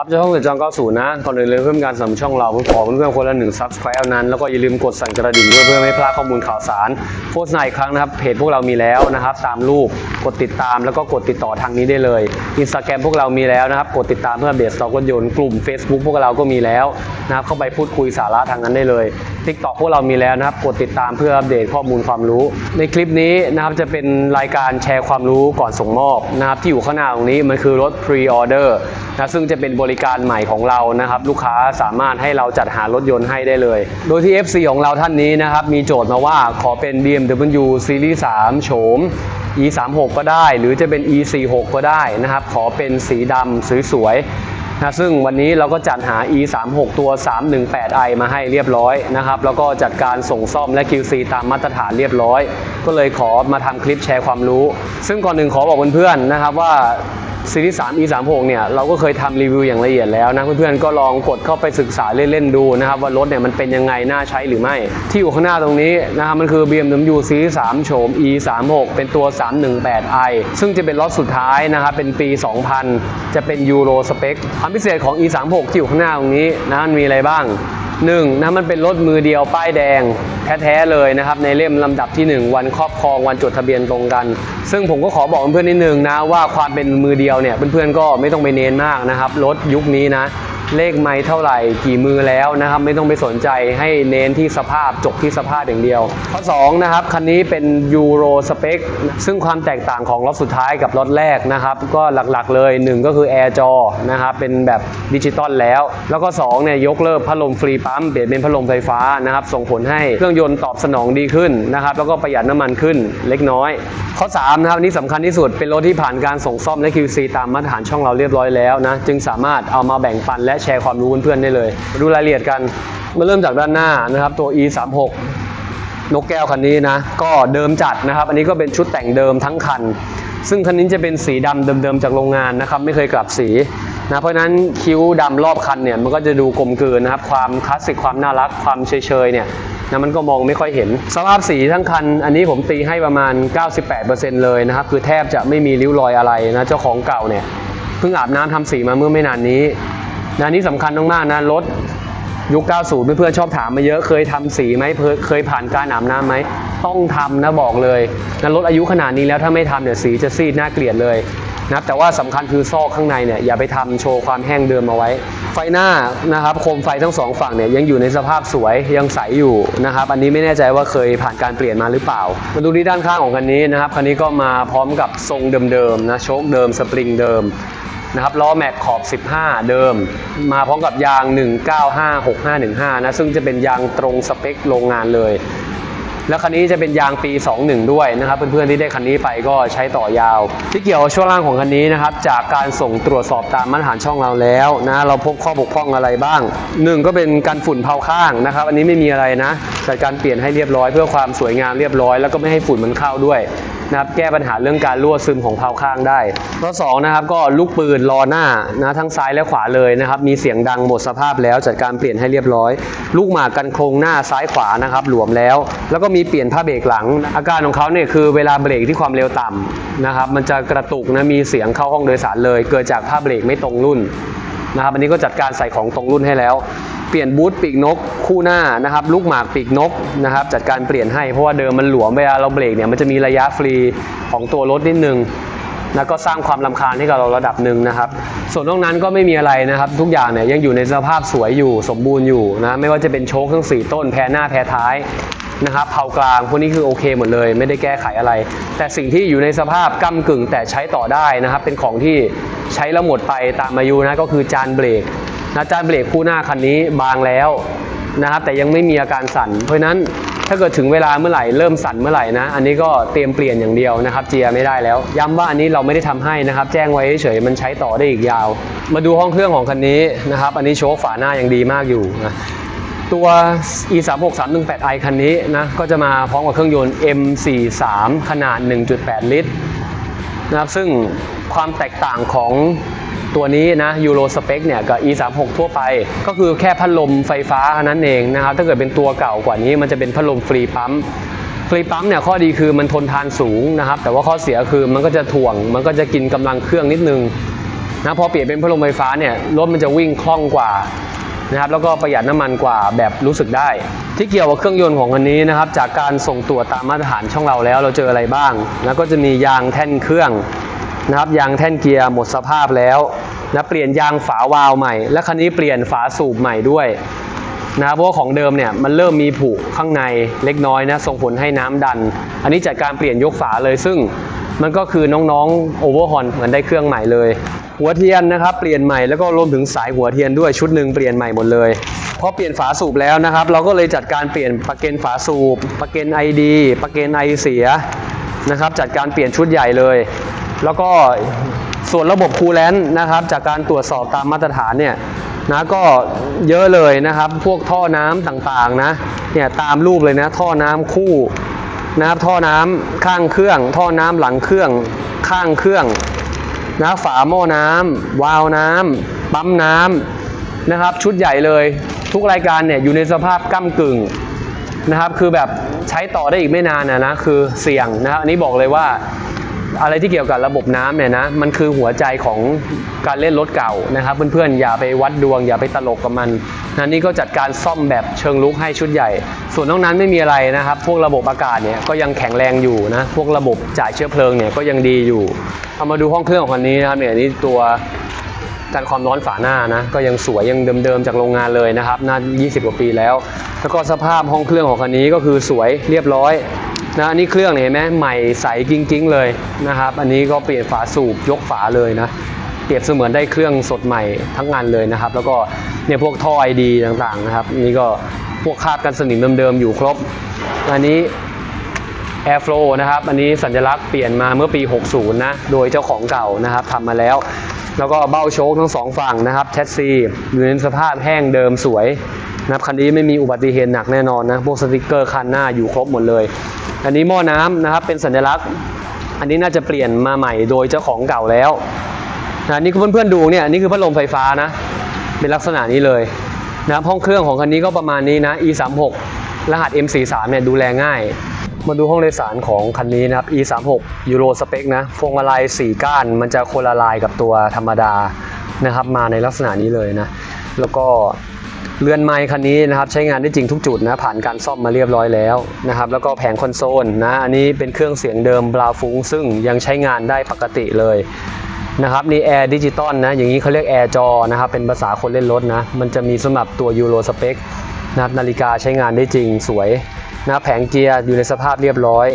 ครับจ้าห้องเดือดจอง90นะก่อนอื่นเลยเพื่อนการสนับช่องเราผมขอเพื่อนๆคนละหนึ่ง subscribe เท่านั้น แล้วก็อย่าลืมกดสั่นกระดิ่งด้วยเพื่อไม่พลาดข้อมูลข่าวสารโฆษณาอีกครั้งนะครับ เพจพวกเรามีแล้วนะครับ ตามรูปกดติดตามแล้วก็กดติดต่อทางนี้ได้เลยอินสตาแกรมพวกเรามีแล้วนะครับ กดติดตามเพื่ออัปเดตสต็อกรถยนต์กลุ่ม Facebook พวกเราก็มีแล้วนะครับเข้าไปพูดคุยสาระทางนั้นได้เลย TikTok พวกเรามีแล้วนะครับ กดติดตามเพื่ออัปเดตข้อมูลความรู้ ในคลิปนี้นะครับจะเป็นรายการแชร์ความรู้ก่อนส่งมอบนะครับที่อยู่ข้างหน้าตรงนี้มันคือรถ pre-order นะซึ่งจะเป็นบริการใหม่ของเรานะครับ ลูกค้าสามารถให้เราจัดหารถยนต์ให้ได้เลย โดยที่ FC ของเราท่านนี้นะครับ มีโจทย์มาว่าขอเป็น BMW Series 3 โฉม E36 ก็ได้ หรือจะเป็น E46 ก็ได้นะครับ ขอเป็นสีดำสวยๆนะซึ่งวันนี้เราก็จัดหา E36 ตัว 318i มาให้เรียบร้อยนะครับ แล้วก็จัดการส่งซ่อมและ QC ตามมาตรฐานเรียบร้อย ก็เลยขอมาทำคลิปแชร์ความรู้ ซึ่งก่อนหนึ่งขอบอกเพื่อนๆนะครับว่า ซีรีส์3 E36 เนี่ยเราก็เคยทำรีวิวอย่างละเอียดแล้วนะเพื่อนๆก็ลองกดเข้าไปศึกษาเล่นๆดูนะครับว่ารถเนี่ยมันเป็นยังไงน่าใช้หรือไม่ ที่อยู่ข้างหน้าตรงนี้นะครับมันคือ BMW ซีรีส์3โฉม E36 เป็นตัว 318i ซึ่งจะเป็นรถสุดท้ายนะครับเป็นปี 2000 จะเป็นยูโรสเปคความพิเศษของ E36 ที่อยู่ข้างหน้าตรงนี้นะมันมีอะไรบ้าง หนึ่งนะมันเป็นรถมือเดียวป้ายแดงแท้ๆเลยนะครับในเล่มลำดับที่ 1 วันครอบครองวันจดทะเบียนตรงกัน ซึ่งผมก็ขอบอกเพื่อนๆนิดนึงนะว่าความเป็นมือเดียวเนี่ยเพื่อนๆก็ไม่ต้องไปเน้นมากนะครับรถยุคนี้นะ เลขไม่เท่าไหร่กี่มือแล้วนะครับ ไม่ต้องไปสนใจให้เน้นที่สภาพจบที่สภาพอย่างเดียว ข้อ2นะครับคันนี้เป็นยูโรสเปคซึ่งความแตกต่างของรถสุดท้ายกับรถแรกนะครับ ก็หลักๆเลย 1 ก็คือแอร์จอนะครับเป็นแบบดิจิตอลแล้ว แล้วก็2เนี่ยยกเลิกพัดลมฟรีปั๊มเปลี่ยนเป็นพัดลมไฟฟ้านะครับส่งผลให้เครื่องยนต์ตอบสนองดีขึ้นนะครับแล้วก็ประหยัดน้ำมันขึ้นเล็กน้อย ข้อ3นะครับนี่สำคัญที่สุดเป็นรถที่ผ่านการส่งซ่อมและ QC ตามมาตรฐานช่องเราเรียบร้อยแล้วนะจึงสามารถเอามาแบ่งปันและแชร์ความรู้เพื่อนๆได้เลย มาดูรายละเอียดกัน มาเริ่มจากด้านหน้านะครับ ตัว e36 นกแก้วคันนี้นะ ก็เดิมจัดนะครับ อันนี้ก็เป็นชุดแต่งเดิมทั้งคัน ซึ่งคันนี้จะเป็นสีดำเดิมๆจากโรงงานนะครับ ไม่เคยกลับสีนะเพราะนั้นคิ้วดำรอบคันเนี่ยมันก็จะดูกลมกลืนนะครับ ความคลาสสิกความน่ารักความเฉยๆเนี่ยนะมันก็มองไม่ค่อยเห็น สภาพสีทั้งคัน อันนี้ผมตีให้ประมาณ 98%เลยนะครับ คือแทบจะไม่มีริ้วรอยอะไรนะ เจ้าของเก่าเนี่ยเพิ่งอาบน้ำทำสีมาเมื่อไม่นานนี้ นะอันนี้สำคัญมากๆนะรถยุค 90 เพื่อนๆชอบถามมาเยอะเคยทำสีไหมเคยเคยผ่านการอาบน้ำไหมต้องทำนะบอกเลยนะรถอายุขนาดนี้แล้วถ้าไม่ทำเนี่ยสีจะซีดน่าเกลียดเลยนะแต่ว่าสำคัญคือซอกข้างในเนี่ยอย่าไปทำโชว์ความแห้งเดิมเอาไว้ ไฟหน้านะครับโคมไฟทั้งสองฝั่งเนี่ยยังอยู่ในสภาพสวยยังใสอยู่นะครับอันนี้ไม่แน่ใจว่าเคยผ่านการเปลี่ยนมาหรือเปล่า มาดูที่ด้านข้างของคันนี้นะครับคันนี้ก็มาพร้อมกับทรงเดิมๆนะโชคเดิมสปริงเดิม นะครับล้อแม็กขอบ 15 เดิม มาพร้อมกับยาง 19561515 นะซึ่งจะเป็นยางตรงสเปคโรงงานเลย แล้วคันนี้จะเป็นยางปี 21 ด้วยนะครับเพื่อนๆที่ได้คันนี้ไปก็ใช้ต่อยาว ที่เกี่ยวช่วงล่างของคันนี้นะครับจากการส่งตรวจสอบตามมาตรฐานช่องเราแล้วนะเราพบข้อบกพร่องอะไรบ้างหนึ่งก็เป็นการฝุ่นเผาข้างนะครับ อันนี้ไม่มีอะไรนะจัดการเปลี่ยนให้เรียบร้อยเพื่อความสวยงามเรียบร้อยแล้วก็ไม่ให้ฝุ่นมันเข้าด้วย นะครับแก้ปัญหาเรื่องการรั่วซึมของเพาข้างได้ข้อสองนะครับก็ลูกปืนล้อหน้านะทั้งซ้ายและขวาเลยนะครับมีเสียงดังหมดสภาพแล้วจัดการเปลี่ยนให้เรียบร้อย ลูกหมากกันโครงหน้าซ้ายขวานะครับหลวมแล้ว แล้วก็มีเปลี่ยนผ้าเบรกหลัง อาการของเขาเนี่ยคือเวลาเบรกที่ความเร็วต่ำนะครับมันจะกระตุกนะมีเสียงเข้าห้องโดยสารเลย เกิดจากผ้าเบรกไม่ตรงรุ่น นะครับอันนี้ก็จัดการใส่ของตรงรุ่นให้แล้ว เปลี่ยนบูทปีกนกคู่หน้านะครับลูกหมากปีกนกนะครับจัดการเปลี่ยนให้เพราะว่าเดิมมันหลวมเวลาเราเบรกเนี่ยมันจะมีระยะฟรีของตัวรถนิดนึงนะก็สร้างความลำคาญให้กับเราระดับหนึ่งนะครับ ส่วนนอกนั้นก็ไม่มีอะไรนะครับ ทุกอย่างเนี่ยยังอยู่ในสภาพสวยอยู่สมบูรณ์อยู่นะไม่ว่าจะเป็นโชคทั้งสี่ต้นแพรหน้าแพรท้าย นะครับเผากลางพวกนี้คือโอเคหมดเลย ไม่ได้แก้ไขอะไร แต่สิ่งที่อยู่ในสภาพก้ากึ่งแต่ใช้ต่อได้นะครับ เป็นของที่ใช้แล้วหมดไปตามอายุนะก็คือจานเบรกนะจานเบรกคู่หน้าคันนี้บางแล้วนะครับ แต่ยังไม่มีอาการสั่น เพราะนั้นถ้าเกิดถึงเวลาเมื่อไหร่เริ่มสั่นเมื่อไหร่นะ อันนี้ก็เตรียมเปลี่ยนอย่างเดียวนะครับเจียไม่ได้แล้ว ย้ำว่าอันนี้เราไม่ได้ทำให้นะครับ แจ้งไว้เฉยมันใช้ต่อได้อีกยาว มาดูห้องเครื่องของคันนี้นะครับ อันนี้โชคฝาหน้ายังดีมากอยู่นะ ตัว e 3 6 3 1 8 i คันนี้นะก็จะมาพร้อมกับเครื่องยนต์ M43 ขนาด 1.8 ลิตรนะครับซึ่งความแตกต่างของตัวนี้นะยูโรสเปคเนี่ยกับ e 3 6ทั่วไป ก็คือแค่พัดลมไฟฟ้าเท่านั้นเองนะครับถ้าเกิดเป็นตัวเก่ากว่านี้มันจะเป็นพัดลมฟรีปั๊มฟรีปั๊มเนี่ยข้อดีคือมันทนทานสูงนะครับแต่ว่าข้อเสียคือมันก็จะถ่วง มันก็จะกินกำลังเครื่องนิดนึงนะพอเปลี่ยนเป็นพัดลมไฟฟ้าเนี่ยรถมันจะวิ่งคล่องกว่า นะครับแล้วก็ประหยัดน้ำมันกว่าแบบรู้สึกได้ ที่เกี่ยวกับเครื่องยนต์ของคันนี้นะครับจากการส่งตรวจตามมาตรฐานช่องเราแล้วเราเจออะไรบ้าง แล้วก็จะมียางแท่นเครื่องนะครับยางแท่นเกียร์หมดสภาพแล้วนะเปลี่ยนยางฝาวาล์วใหม่ และคันนี้เปลี่ยนฝาสูบใหม่ด้วย นะครับเพราะว่าของเดิมเนี่ยมันเริ่มมีผุข้างในเล็กน้อยนะส่งผลให้น้ำดัน อันนี้จัดการเปลี่ยนยกฝาเลยซึ่งมันก็คือน้องๆโอเวอร์ฮอนเหมือนได้เครื่องใหม่เลย หัวเทียนนะครับเปลี่ยนใหม่แล้วก็รวมถึงสายหัวเทียนด้วยชุดหนึ่งเปลี่ยนใหม่หมดเลยพอเปลี่ยนฝาสูบแล้วนะครับ เราก็เลยจัดการเปลี่ยนประเกนฝาสูบประเกนไอดีประเกนไอเสียนะครับ จัดการเปลี่ยนชุดใหญ่เลย แล้วก็ส่วนระบบคูลแลนต์นะครับ จากการตรวจสอบตามมาตรฐานเนี่ย นะก็เยอะเลยนะครับ พวกท่อน้ำต่างๆนะเนี่ยตามรูปเลยนะท่อน้ำคู่นะครับท่อน้ำข้างเครื่อง ท่อน้ำหลังเครื่องข้างเครื่องนะฝาหม้อน้ำวาล์วน้ำปั๊มน้ำนะครับ ชุดใหญ่เลยทุกรายการเนี่ยอยู่ในสภาพก้ากึ่งนะครับ คือแบบใช้ต่อได้อีกไม่นานนะนะคือเสี่ยงนะอันนี้บอกเลยว่า อะไรที่เกี่ยวกับระบบน้ำเนี่ยนะมันคือหัวใจของการเล่นรถเก่านะครับ เพื่อนๆอย่าไปวัดดวง อย่าไปตลกกับมันนะนี่ก็จัดการซ่อมแบบเชิงลุกให้ชุดใหญ่ ส่วนนอกนั้นไม่มีอะไรนะครับ พวกระบบอากาศเนี่ยก็ยังแข็งแรงอยู่นะพวกระบบจ่ายเชื้อเพลิงเนี่ยก็ยังดีอยู่เอามาดูห้องเครื่องของคันนี้นะครับเนี่ยนี่ตัวกันความร้อนฝาหน้านะก็ยังสวยยังเดิมๆจากโรงงานเลยนะครับน่า 20 กว่าปีแล้ว แล้วก็สภาพห้องเครื่องของคันนี้ก็คือสวยเรียบร้อย นะอันนี้เครื่องเห็นไหมใหม่ใสกิ้งๆเลยนะครับ อันนี้ก็เปลี่ยนฝาสูบยกฝาเลยนะเปรียบเสมือนได้เครื่องสดใหม่ทั้งงานเลยนะครับ แล้วก็เนี่ยพวกท่อไอดีต่างๆนะครับนี่ก็พวกคาบกันสนิมเดิมๆอยู่ครบ อันนี้ Airflow นะครับ อันนี้สัญลักษณ์เปลี่ยนมาเมื่อปี 60 นะ โดยเจ้าของเก่านะครับทำมาแล้ว แล้วก็เบ้าโชคทั้งสองฝั่งนะครับแชสซีอยู่ในสภาพแห้งเดิมสวย นะครับคันนี้ไม่มีอุบัติเหตุหนักแน่นอนนะพวกสติกเกอร์คันหน้าอยู่ครบหมดเลย อันนี้หม้อน้ำนะครับเป็นสัญลักษณ์ อันนี้น่าจะเปลี่ยนมาใหม่โดยเจ้าของเก่าแล้วนะนี่คือเพื่อนๆดูเนี่ยอันนี่คือพัดลมไฟฟ้านะเป็นลักษณะนี้เลยนะครับห้องเครื่องของคันนี้ก็ประมาณนี้นะ E36 รหัส M43 เนี่ยดูแลง่าย มาดูห้องโดยสารของคันนี้นะครับ E36 ยูโรสเปคนะพวงมาลัย4ก้าน มันจะคนละลายกับตัวธรรมดานะครับมาในลักษณะนี้เลยนะ แล้วก็ เรือนไม้คันนี้นะครับใช้งานได้จริงทุกจุดนะผ่านการซ่อมมาเรียบร้อยแล้วนะครับแล้วก็แผงคอนโซลนะอันนี้เป็นเครื่องเสียงเดิมบราฟุ้งซึ่งยังใช้งานได้ปกติเลยนะครับนี่แอร์ดิจิตอลนะอย่างนี้เขาเรียกแอร์จอนะครับเป็นภาษาคนเล่นรถนะมันจะมีสำหรับตัวยูโรสเปคนะครับนาฬิกาใช้งานได้จริงสวยนะแผงเกียร์อยู่ในสภาพเรียบร้อย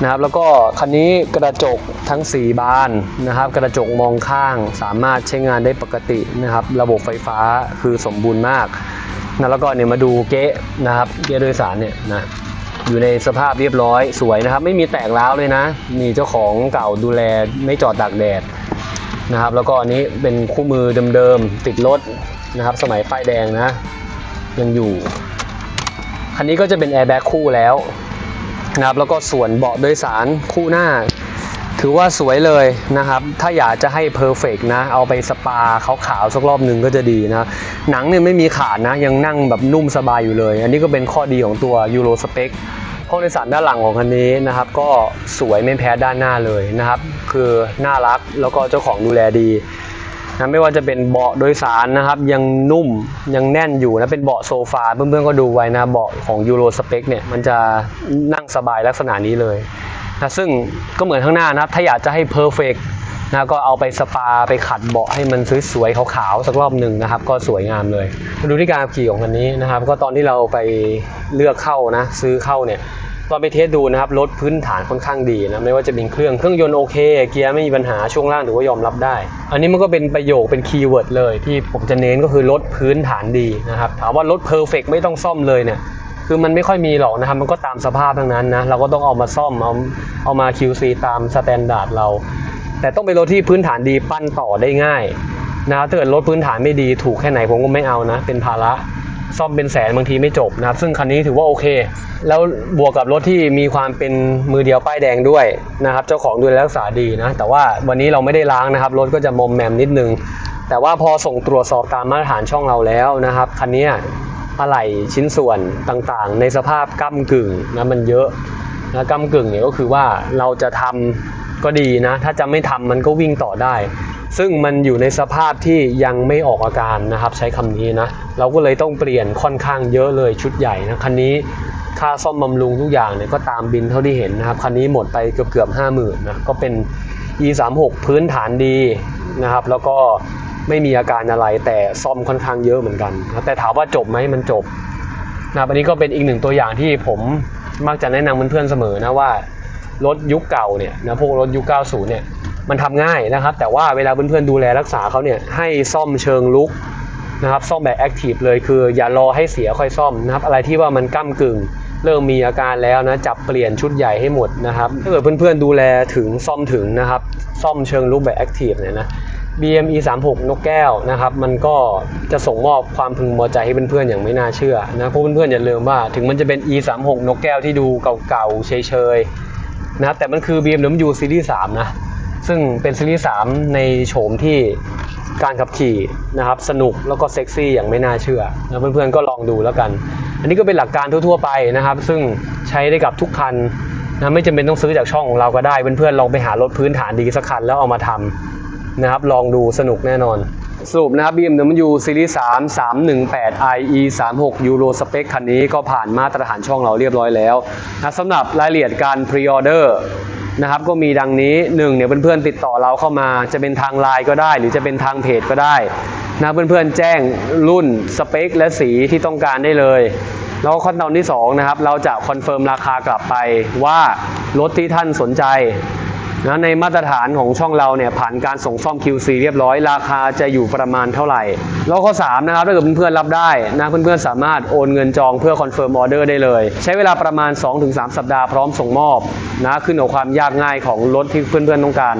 นะครับแล้วก็คันนี้กระจกทั้ง 4 บานนะครับ กระจกมองข้างสามารถใช้งานได้ปกตินะครับ ระบบไฟฟ้าคือสมบูรณ์มากนะแล้วก็เนี่ยมาดูเก๊ะนะครับเก๊ะโดยสารเนี่ยนะอยู่ในสภาพเรียบร้อยสวยนะครับ ไม่มีแตกร้าวเลยนะมีเจ้าของเก่าดูแลไม่จอดตากแดดนะครับ แล้วก็อันนี้เป็นคู่มือเดิมๆติดรถนะครับ สมัยป้ายแดงนะ ยังอยู่ คันนี้ก็จะเป็นแอร์แบ็กคู่แล้ว นะครับแล้วก็ส่วนเบาะโดยสารคู่หน้า ถือว่าสวยเลยนะครับ ถ้าอยากจะให้เพอร์เฟกนะ เอาไปสปาขาวๆสักรอบหนึ่งก็จะดีนะ หนังเนี่ยไม่มีขาดนะ ยังนั่งแบบนุ่มสบายอยู่เลย อันนี้ก็เป็นข้อดีของตัวยูโรสเปคห้องโดยสารด้านหลังของคันนี้นะครับ ก็สวยไม่แพ้ด้านหน้าเลยนะครับ คือน่ารักแล้วก็เจ้าของดูแลดี นะไม่ว่าจะเป็นเบาะโดยสารนะครับ ยังนุ่มยังแน่นอยู่นะเป็นเบาะโซฟาเพื่อนๆก็ดูไว้นะเบาะของยูโรสเปคเนี่ยมันจะนั่งสบายลักษณะนี้เลยนะซึ่งก็เหมือนข้างหน้านะครับถ้าอยากจะให้เพอร์เฟกนะก็เอาไปสปาไปขัดเบาะให้มันสวยๆขาวๆสักรอบหนึ่งนะครับ ก็สวยงามเลยมาดูที่การขับขี่ของคันนี้นะครับ ก็ตอนที่เราไปเลือกเข้านะซื้อเข้าเนี่ย ตอนไปเทสดูนะครับรถพื้นฐานค่อนข้างดีนะไม่ว่าจะเป็นเครื่องเครื่องยนต์โอเค เกียร์ไม่มีปัญหาช่วงล่างถือว่ายอมรับได้ อันนี้มันก็เป็นประโยคเป็นคีย์เวิร์ดเลย ที่ผมจะเน้นก็คือรถพื้นฐานดีนะครับถามว่ารถเพอร์เฟกไม่ต้องซ่อมเลยเนี่ยคือมันไม่ค่อยมีหรอกนะครับมันก็ตามสภาพทั้งนั้นนะเราก็ต้องเอามาซ่อมเอาเอามา QC ตามสแตนดาร์ดเรา แต่ต้องเป็นรถที่พื้นฐานดีปั้นต่อได้ง่ายนะถ้าเกิดรถพื้นฐานไม่ดีถูกแค่ไหนผมก็ไม่เอานะ เป็นภาระ ซ่อมเป็นแสนบางทีไม่จบนะครับ ซึ่งคันนี้ถือว่าโอเค แล้วบวกกับรถที่มีความเป็นมือเดียวป้ายแดงด้วยนะครับเจ้าของดูแลรักษาดีนะ แต่ว่าวันนี้เราไม่ได้ล้างนะครับรถก็จะมอมแมมนิดนึง แต่ว่าพอส่งตรวจสอบตามมาตรฐานช่องเราแล้วนะครับคันนี้อะไหล่ชิ้นส่วนต่างๆ ในสภาพก้ากึ่งนะมันเยอะนะก้ากึ่งเนี่ยก็คือว่าเราจะทำก็ดีนะ ถ้าจะไม่ทำมันก็วิ่งต่อได้ ซึ่งมันอยู่ในสภาพที่ยังไม่ออกอาการนะครับ ใช้คำนี้นะ เราก็เลยต้องเปลี่ยนค่อนข้างเยอะเลยชุดใหญ่นะคันนี้ค่าซ่อมบำรุงทุกอย่างเนี่ยก็ตามบินเท่าที่เห็นนะครับ คันนี้หมดไปเกือบเกือบห้าหมื่นนะก็เป็น e 3 6 พื้นฐานดีนะครับ แล้วก็ไม่มีอาการอะไรแต่ซ่อมค่อนข้างเยอะเหมือนกันนะแต่ถามว่าจบไหมมันจบนะบอันนี้ก็เป็นอีกหนึ่งตัวอย่างที่ผมมักจะแนะนำเพื่อนๆเสมอนะว่ารถยุคเก่าเนี่ยนะพวกรถยุค 90 เนี่ย มันทำง่ายนะครับ แต่ว่าเวลาเพื่อนๆดูแลรักษาเขาเนี่ยให้ซ่อมเชิงลุกนะครับซ่อมแบบแอคทีฟเลยคืออย่ารอให้เสียค่อยซ่อมนะครับอะไรที่ว่ามันก้ากึ่ง เริ่มมีอาการแล้วนะจับเปลี่ยนชุดใหญ่ให้หมดนะครับถ้าเกิดเพื่อนๆดูแลถึงซ่อมถึงนะครับซ่อมเชิงลุกแบบแอคทีฟเนี่ยนะ BME 36นกแก้วนะครับมันก็จะส่งมอบความพึงพอใจให้เพื่อนๆอย่างไม่น่าเชื่อนะเพราะเพื่อนๆอย่าลืมว่าถึงมันจะเป็น E 3 6นกแก้วที่ดูเก่าๆเฉยๆนะแต่มันคือ BMW Series 3นะ ซึ่งเป็นซีรีส์3ในโฉมที่การขับขี่นะครับสนุกแล้วก็เซ็กซี่อย่างไม่น่าเชื่อนะเพื่อนๆก็ลองดูแล้วกัน อันนี้ก็เป็นหลักการทั่วๆไปนะครับ ซึ่งใช้ได้กับทุกคันนะไม่จำเป็นต้องซื้อจากช่องของเราก็ได้เพื่อนๆลองไปหารถพื้นฐานดีสักคันแล้วเอามาทำนะครับลองดูสนุกแน่นอนสรุปนะครับ BMW Series 3 318 IE 36 Euro Spec คันนี้ก็ผ่านมาตรฐานช่องเราเรียบร้อยแล้วนะสำหรับรายละเอียดการ Pre-order นะครับก็มีดังนี้1เนี่ยเพื่อนๆติดต่อเราเข้ามาจะเป็นทางไลน์ก็ได้ หรือจะเป็นทางเพจก็ได้นะเพื่อนๆแจ้งรุ่นสเปค และสีที่ต้องการได้เลย แล้วขั้นตอนที่สองนะครับเราจะคอนเฟิร์มราคากลับไปว่ารถที่ท่านสนใจ นะในมาตรฐานของช่องเราเนี่ยผ่านการส่งซ่อม QC เรียบร้อย ราคาจะอยู่ประมาณเท่าไหร่ แล้วข้อ 3 นะครับถ้าเกิดเพื่อนๆรับได้นะเพื่อนๆสามารถโอนเงินจองเพื่อคอนเฟิร์มออเดอร์ได้เลย ใช้เวลาประมาณ 2-3 สัปดาห์พร้อมส่งมอบนะขึ้นกับความยากง่ายของรถที่เพื่อนๆต้องการ